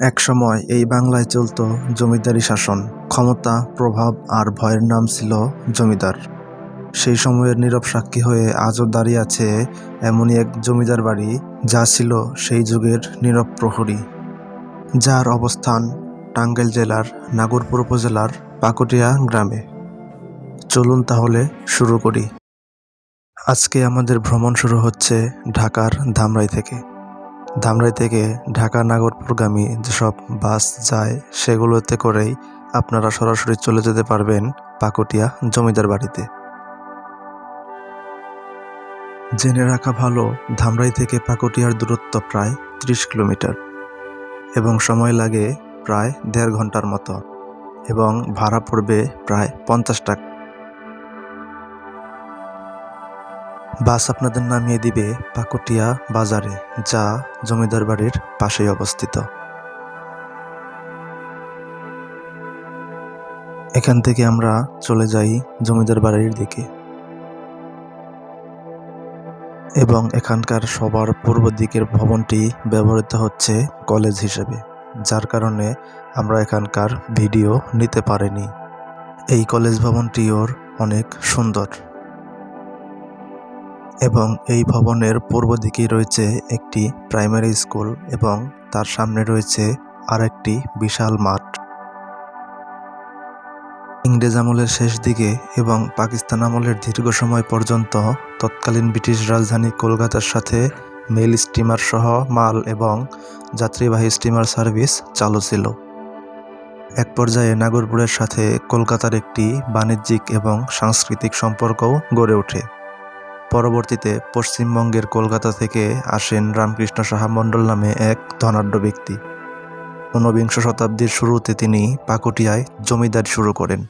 একসময় এই বাংলায় চলত জমিদারি শাসন, ক্ষমতা, প্রভাব আর ভয়ের নাম ছিল জমিদার। সেই সময়ের নীরব সাক্ষী হয়ে আজও দাঁড়িয়ে আছে এমনই এক জমিদার বাড়ি, যা ছিল সেই যুগের নীরব প্রহরী। যার অবস্থান টাঙ্গাইল জেলার নাগরপুর উপজেলার পাকুটিয়া গ্রামে। চলুন তাহলে শুরু করি। আজকে আমাদের ভ্রমণ শুরু হচ্ছে ঢাকার ধামরাই থেকে। ধামরাই থেকে ঢাকা নাগরপুরগামী যেসব বাস যায়, সেগুলোতে করেই আপনারা সরাসরি চলে যেতে পারবেন পাকুটিয়া জমিদার বাড়িতে। জেনে রাখা ভালো, ধামরাই থেকে পাকুটিয়ার দূরত্ব প্রায় ত্রিশ কিলোমিটার এবং সময় লাগে প্রায় দেড় ঘণ্টার মতো এবং ভাড়া পড়বে প্রায় পঞ্চাশ টাকা। বাস আপনাদের নামিয়ে দিবে পাকুটিয়া বাজারে, যা জমিদার বাড়ির পাশেই অবস্থিত। এখান থেকে আমরা চলে যাই জমিদার বাড়ির দিকে। এবং এখানকার সবার পূর্ব দিকের ভবনটি ব্যবহৃত হচ্ছে কলেজ হিসেবে, যার কারণে আমরা এখানকার ভিডিও নিতে পারিনি। এই কলেজ ভবনটিও অনেক সুন্দর। এবং এই ভবনের পূর্ব দিকে রয়েছে একটি প্রাইমারি স্কুল এবং তার সামনে রয়েছে আরেকটি বিশাল মাঠ। ইংরেজ আমলের শেষ দিকে এবং পাকিস্তান আমলের দীর্ঘ সময় পর্যন্ত তৎকালীন ব্রিটিশ রাজধানী কলকাতার সাথে মেল স্টিমার সহ মাল এবং যাত্রীবাহী স্টিমার সার্ভিস চালু ছিল। এক পর্যায়ে নাগরপুরের সাথে কলকাতার একটি বাণিজ্যিক এবং সাংস্কৃতিক সম্পর্কও গড়ে ওঠে। পরবর্তীতে পশ্চিমবঙ্গের কলকাতা থেকে আসেন রামকৃষ্ণ সাহা মণ্ডল নামে এক ধনাঢ্য ব্যক্তি। ঊনবিংশ শতাব্দীর শুরুতে তিনি পাকুটিয়ায় জমিদারি শুরু করেন।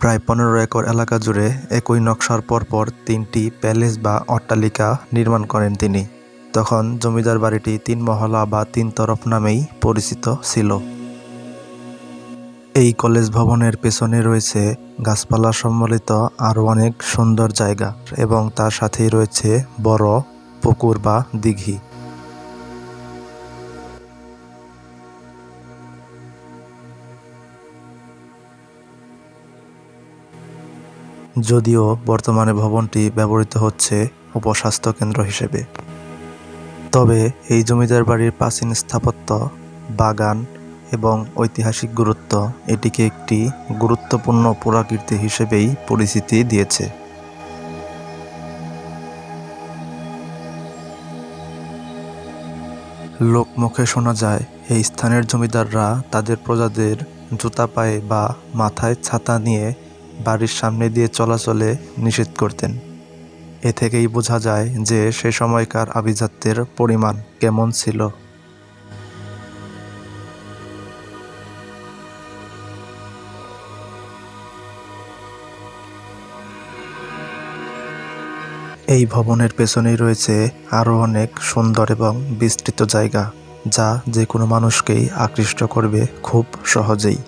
প্রায় পনেরো একর এলাকা জুড়ে একই নকশার পরপর তিনটি প্যালেস বা অট্টালিকা নির্মাণ করেন তিনি। তখন জমিদার বাড়িটি তিন মহলা বা তিন তরফ নামেই পরিচিত ছিল। এই কলেজ ভবনের পেছনে রয়েছে গাছপালা সম্বলিত আরও অনেক সুন্দর জায়গা এবং তার সাথেই রয়েছে বড় পুকুর বা দিঘি। যদিও বর্তমানে ভবনটি ব্যবহৃত হচ্ছে উপস্বাস্থ্য কেন্দ্র হিসেবে। তবে এই জমিদার বাড়ির প্রাচীন স্থাপত্য, বাগান এবং ঐতিহাসিক গুরুত্ব এটিকে একটি গুরুত্বপূর্ণ পুরাকীর্তি হিসেবেই পরিচিতি দিয়েছে। লোকমুখে শোনা যায়, এই স্থানের জমিদাররা তাদের প্রজাদের জুতা পায়ে বা মাথায় ছাতা নিয়ে বাড়ির সামনে দিয়ে চলাচলে নিষেধ করতেন। এ থেকেই বোঝা যায় যে সে সময়কার আভিজাত্যের পরিমাণ কেমন ছিল। এই ভবনের পেছনেই রয়েছে আরও অনেক সুন্দর এবং বিস্তৃত জায়গা, যা যে কোনো মানুষকেই আকৃষ্ট করবে খুব সহজেই।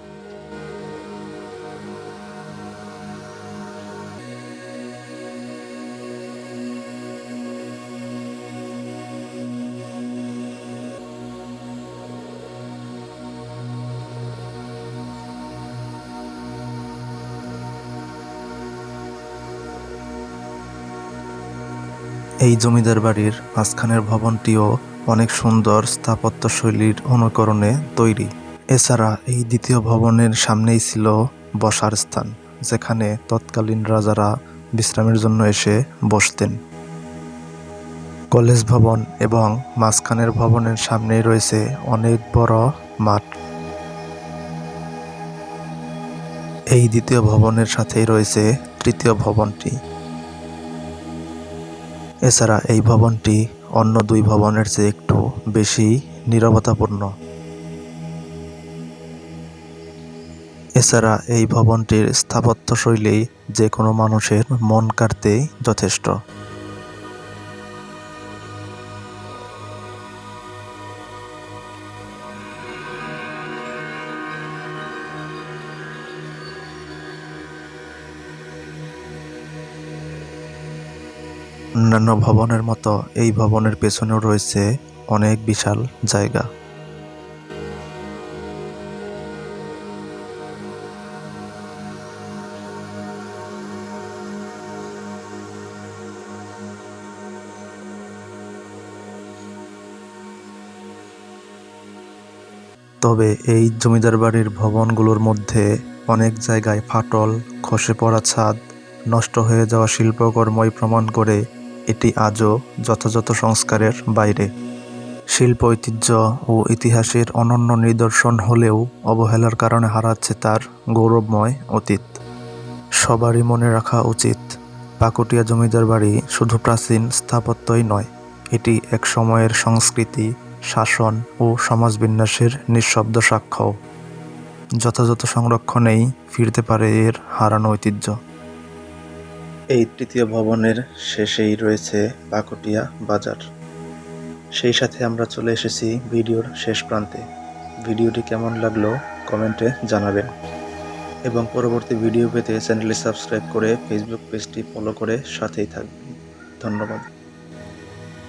এই জমিদার বাড়ির মাঝখানের ভবনটিও অনেক সুন্দর স্থাপত্যশৈলীর অনুকরণে তৈরি। এছাড়া এই দ্বিতীয় ভবনের সামনেই ছিল বসার স্থান, যেখানে তৎকালীন রাজারা বিশ্রামের জন্য এসে বসতেন। কলেজ ভবন এবং মাঝখানের ভবনের সামনেই রয়েছে অনেক বড় মাঠ। এই দ্বিতীয় ভবনের সাথেই রয়েছে তৃতীয় ভবনটি। এছাড়া এই ভবনটি অন্য দুই ভবনের চেয়ে একটু বেশি নিরবতাপূর্ণ। এছাড়া এই ভবনটির স্থাপত্যশৈলী যে কোনো মানুষের মন কাড়তে যথেষ্ট। অন্যান্য ভবনের মতো এই ভবনের পেছনেও রয়েছে অনেক বিশাল জায়গা। তবে এই জমিদার বাড়ির ভবনগুলোর মধ্যে অনেক জায়গায় ফাটল, খসে পড়া ছাদ, নষ্ট হয়ে যাওয়া শিল্পকর্মই প্রমাণ করে এটি আজও যথাযথ সংস্কারের বাইরে। শিল্প, ঐতিহ্য ও ইতিহাসের অনন্য নিদর্শন হলেও অবহেলার কারণে হারাচ্ছে তার গৌরবময় অতীত। সবারই মনে রাখা উচিত, পাকুটিয়া জমিদার বাড়ি শুধু প্রাচীন স্থাপত্যই নয়, এটি এক সময়ের সংস্কৃতি, শাসন ও সমাজবিন্যাসের নিঃশব্দ সাক্ষ্য। যথাযথ সংরক্ষণেই ফিরতে পারে এর হারানো ঐতিহ্য। এই তৃতীয় ভবনের শেষেই রয়েছে পাকুটিয়া বাজার। সেই সাথে আমরা চলে এসেছি ভিডিওর শেষ প্রান্তে। ভিডিওটি কেমন লাগল কমেন্টে জানাবেন। এবং পরবর্তী ভিডিও পেতে চ্যানেলটি সাবস্ক্রাইব করে ফেসবুক পেজটি ফলো করে সাথেই থাকবেন। ধন্যবাদ।